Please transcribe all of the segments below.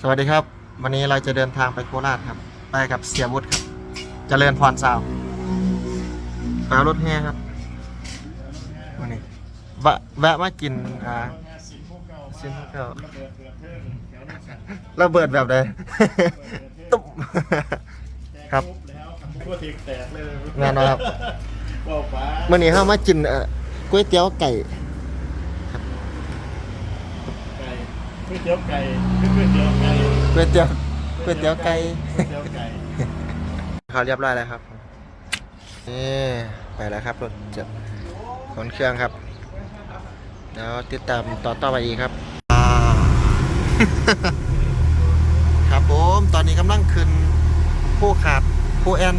สวัสดีครับ วันนี้เราจะเดินทางไปโคราชครับ ไปกับเสียวุฒิครับจเจริญพรสาวไปเอารถแห่ครับวันนี้แวะแวะมากินอ่าซินเก่าระเบิดแบบใด ตุ๊บครับทั่วทีแตกเลยงานนะครับว้าวฟ้าเมื่อนี้เข้ามากินเอ่อก๋วยเตี๋ยวไก่ ไก๋วยเตี๋ยวไก่ก๋วยเตี๋ยวไก่ก๋วยเตี๋ยวก๋วยเตี๋ยวไก่ก๋วยเตี๋ยวไก่เขาเรียบร้อยแล้วครับนี่ไปแล้วครับรถจะขนเครื่องครับ แล้วติดตามต่อต่อไปอีกครับครับผมตอนนี้กำลังขึ้นผู้ขาดผู้แอน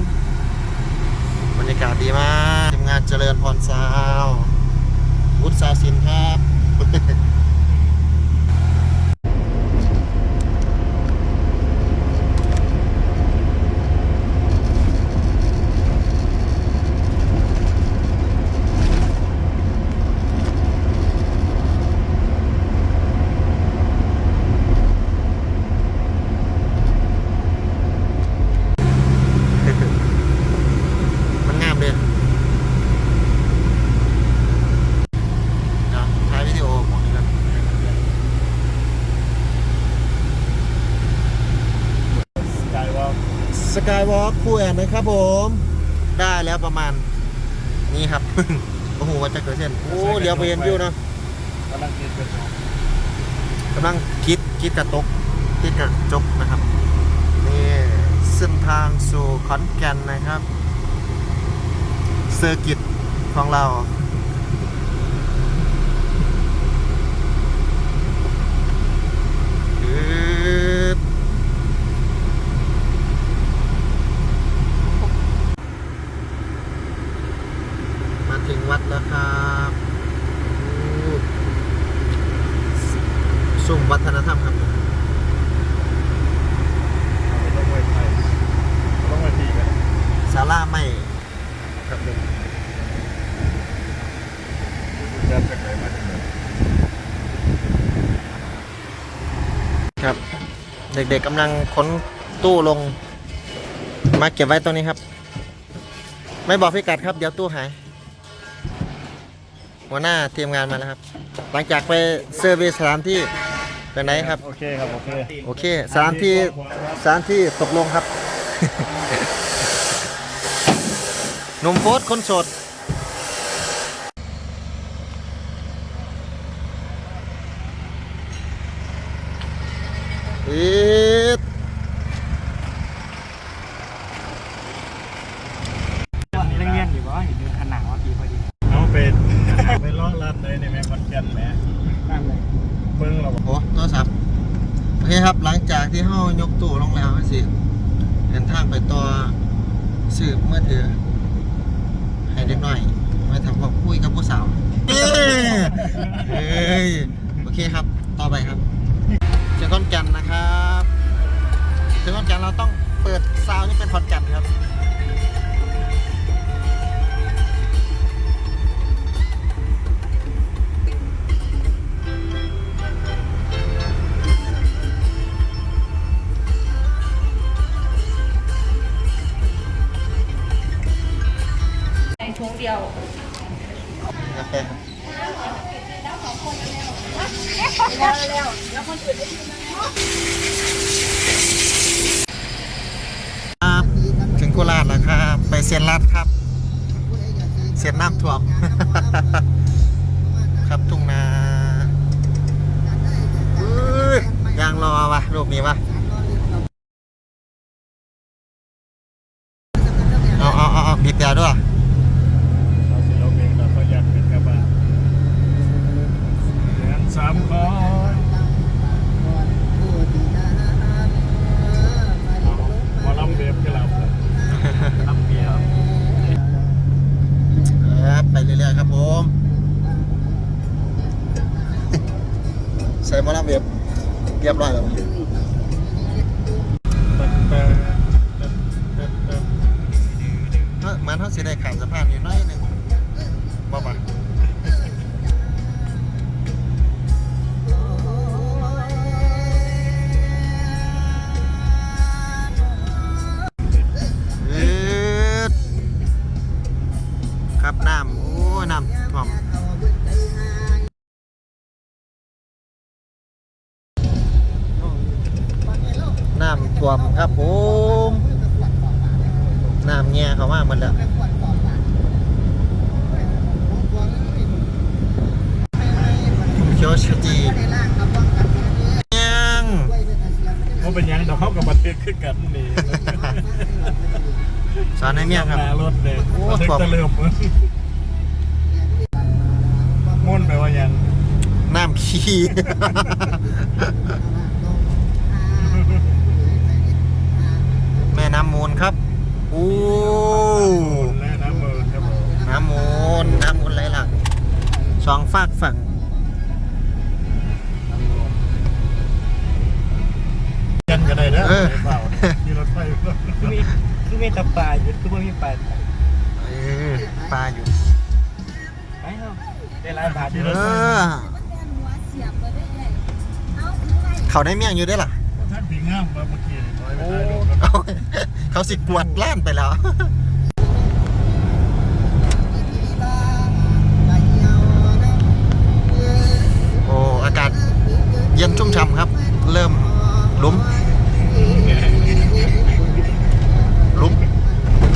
บรรยากาศดีมากทีมงานเจริญพรซาววุฒิสาสินครับ มันงามเลยเดี๋ยวถ่ายวิดีโอของนี้กัน ไก่ว่า ส กายวอล์กคู่แอนนะครับผม ได้แล้วประมาณนี้ครับ โอ้โหว่าจะเกิดเส้นโอ้เดี๋ยวไปเห็นวิวเนาะกำลังกินเป็นกำลังคิดคิดกระตกคิดกระจกนะครับนี่เส้นทางสู่ขอนแก่นนะครับเซอร์กิตของเรา อืดมาถึงวัดแล้วครับอู้ สุ่มวัฒนธรรมครับต้องไว้ไทยต้องไว้ทีกันศาลาไม่ครับผมเดินจากไหนมาจากไหนครับ เด็กๆกำลังค้นตู้ลง มาเก็บไว้ตรงนี้ครับ ไม่บอกพิกัดครับ เดี๋ยวตู้หาย หัวหน้าทีมงานมาแล้วครับ หลังจากไปเซอร์วิสสถานที่ เป็นไหนครับ โอเคครับโอเคโอเคสถานที่สถานที่ตกลงครับ หนุ่มโฟสคนโสดอีด เรื่องเรียนอยู่ว่าเห็นเดินขนาดว่าปีพอดี เอาเป็นไปล้อลัดเลยในแม่คอนแก่นแม่ นั่งเลย เบิ้งเรา โอ้โทรศัพท์โอเคครับ หลังจากที่เฮายกตู้ลงแล้วสิเดินทางไปต่อ สืบเมื่อถือให้เด็กหน่อยมาทำความคุยกับผู้สาวเอ้ยเฮ้ยโอเคครับ ต่อไปครับถึงขอนแกนนะครับถึงขอนแกนเราต้องเปิดซาวนี่เป็นคอนแกนครับ ถึงโคราชแล้วครับ ไปเซียนรัดครับ เซียนน้ำท่วม ครับทุ่งนาอุ้ยยางรอวะรูปนี้วะ ขาดสภาพอยู่น้อยหนึ่งบ่บักครับน้ำโอ้น้ำท่วมน้ำท่วมครับผมน้ำแง่เขาว่ากมันแล้ว เคียวชจียังเขาเป็นหยังดอกเขากับบันทึกขึ้นกันนี่สอนให้เมียครับหน้ารถเลยโอ้บันทึกถ่วมตะเริ่มมุ่นไปว่าหยังน้ำขี้แม่น้ำมูลครับโอ้มุ่นและน้ำมือครับผมน้ำมูลน้ำมูลไหลหลักสองฝากฝั่ง มีแตะปลาอยู่คือบ่มีปลาเออปลาอยู่ไปเฮาได้หลายบาทอยู่เออเขาได้เมี่ยงอยู่ได้วยล่ะท่านผีง่ามมาเมื่อกี้นี่ถอยไปได้ดูรถเอาเขาสิกวดล้านไปแล้ว โอ้อากาศเย็นชุ่มฉ่ำครับ เริ่มหลุมหลุม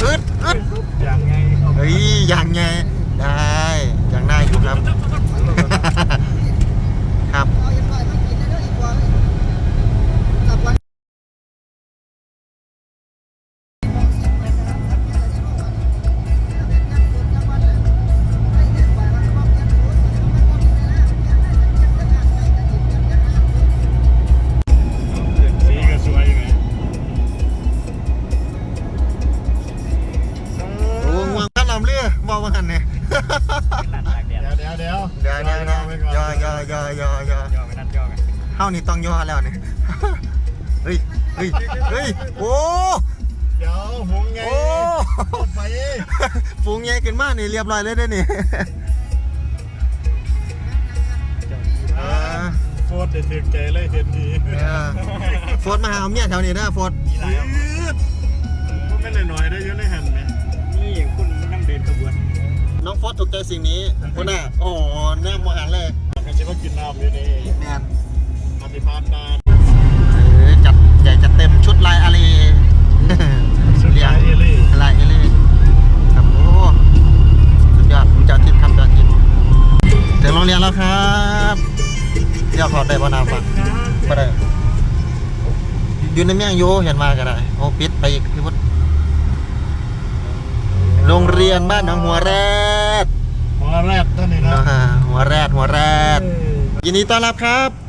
อึดอึด อย่างไงเอา เฮ้ยยังไงได้านี้ต้องย่อแล้วเนี่ยเฮ้ยเฮ้ยเฮ้ยโอ้เดี๋ยวหงไงโอ้ไปฟูงใหญ่ขึ้นมากนี่เรียบร้อยเลยเด้อนี่เออโฟดได้ถึงใจเลยเห็นดีเออโฟดมาหาเมียแถวนี้เด้อโฟดมีหลายเอาก็ไม่หน่อยๆได้อยุ่ในหันไหมนี่คุณนั่งเดินขบวนน้องโฟดถูกใจสิ่งนี้คุณน่ะโอ้โหแนมมหันเลยก็จะมากินน้ำอยู่นี่แมนปฏิภาณนานเออจัดใหญ่จัดเต็มชุดลายอาลีสุดเรียท้างยเอลี่ลายเอลีครับโอ้สุดยอดเจ้าทิพย์ครับเจ้าทิพย์ถึงโรงเรียนแล้วครับเดี๋ยวขอได้บ่นาฟังบ่ได้อยู่ในเมียงอยู่เห็นมาก็ได้โอ้ปิดไปอีกพี่พุทธโรงเรียนบ้านหนองหัวแรดหัวแรกท่านนี่นะนะฮะหัวแรดหัวแรดยินดีต้อนรับครับ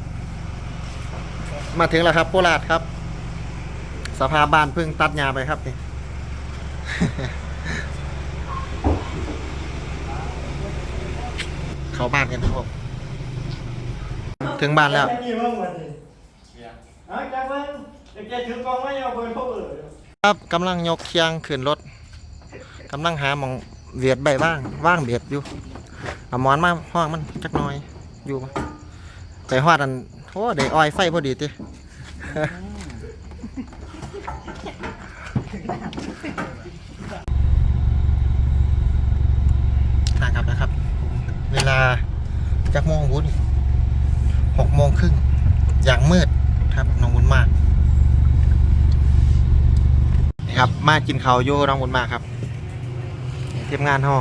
มาถึงแล้วครับโคราชครับ สภาบ้านเพิ่งตัดหญ้าไปครับนี่เข้าบ้านกันครับผมถึงบ้านแล้ว ครับกำลังยกเคียงขึ้นรถกำลังหาหมองเวียดใบว่างว่างเบียดอยู่เอาหมอนมาห้องมันจักหน่อยอยู่ไปฮอดอัน โอ้ได้ออยไฟพอดีติทางกลับนะครับ เวลาจักโมงวุ้นหกโมงครึ่งอย่างมืดครับน้องวุ้นมากนี่ครับมากินข้าวอยู่น้องบุญมากครับเทีมงานห่อ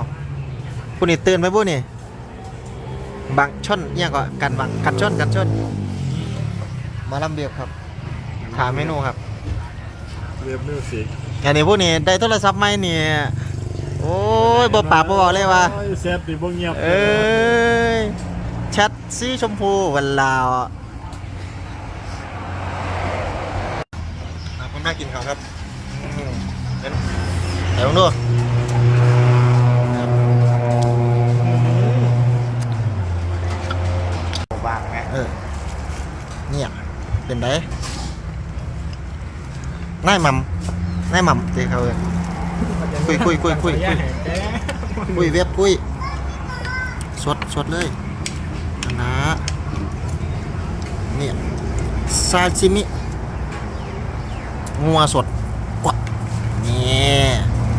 ผู้นี่ตื่นไปผู้นี่บังชนเนี่ยก็กันบังกันชนกันชน มาลำเบียบครับถามเมนูครับเรียบมิวสิกอันนี้ผู้นี่ได้โทรศัพท์ใหม่นี่ โอ้ยบ่ปากบ่บอกเลยว่า โอ้ยเซฟดิบ่เงียบเอ้ยแชทสีชมพูวันลาวอะคุณแม่กินข้าวครับอืมเห็นไหนลองดู เป็นไดนายหม่ำนายหม่ำเจ๊เขาเลยคุยคุยคุยคุยคุยคุยเว็บคุยสดสดเลยนะเนี่ยซาชิมิงัวสดกว่านี่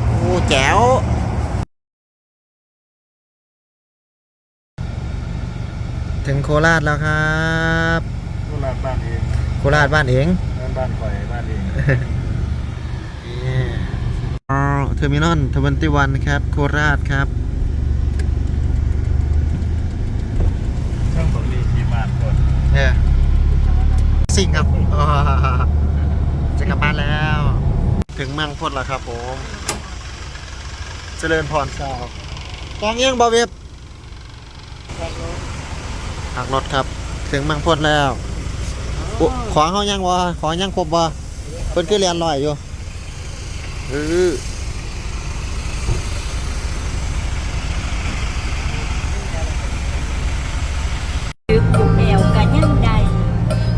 โอ้แจ๋วถึงโคราชแล้วครับ คราชบ้านเองโคราชบ้านเองนั่นบ้านข่อยบ้านเองนี่อ๋อเทอร์มินอลทเวนตี้วันครับ โคราชครับ ช่างของดีขี่บ้านคนเนี่ยสิ่งครับอ๋อจะกลับบ้านแล้ว ถึงเมืองพดแล้วครับผม เจริญพรสาวตองเอียงบอเว็บหักรถครับ ถึงเมืองพดแล้ว อุ๊ขวางเขายังวะขวางยังครบวะเพิ่นคือเรียนลอยอยู่เออลึกอยู่แอวกะยังใด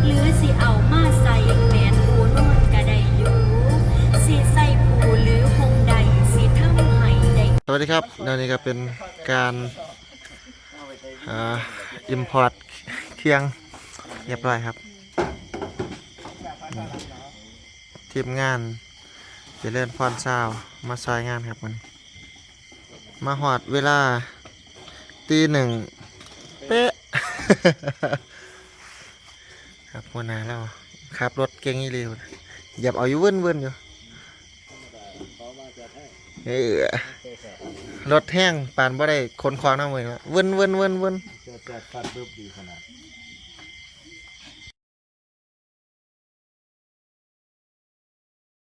หรือสิเอามาใส่แมนปูนอนกะได้อยู่สิใส่ปูหรือคงใดสิทำให้ได้ สวัสดีครับเดี๋ยวนี้ก็เป็นการอ่า import เครื่องเรียบร้อยครับ ทีมงานจะเลื่อนพรซามาซอยงานครับมันมาหอดเวลาตีหนึ่งเป๊ะ ครับหัวหน้าแล้วขับรถเก่งอีเร็วหยับเอาอยู่เวินเวินอยู่เออรถแห้งปานบ่ได้คนควางน้ำมือละเวินเวินเวินเวินจอแจกฟันปุ๊บดีขนาด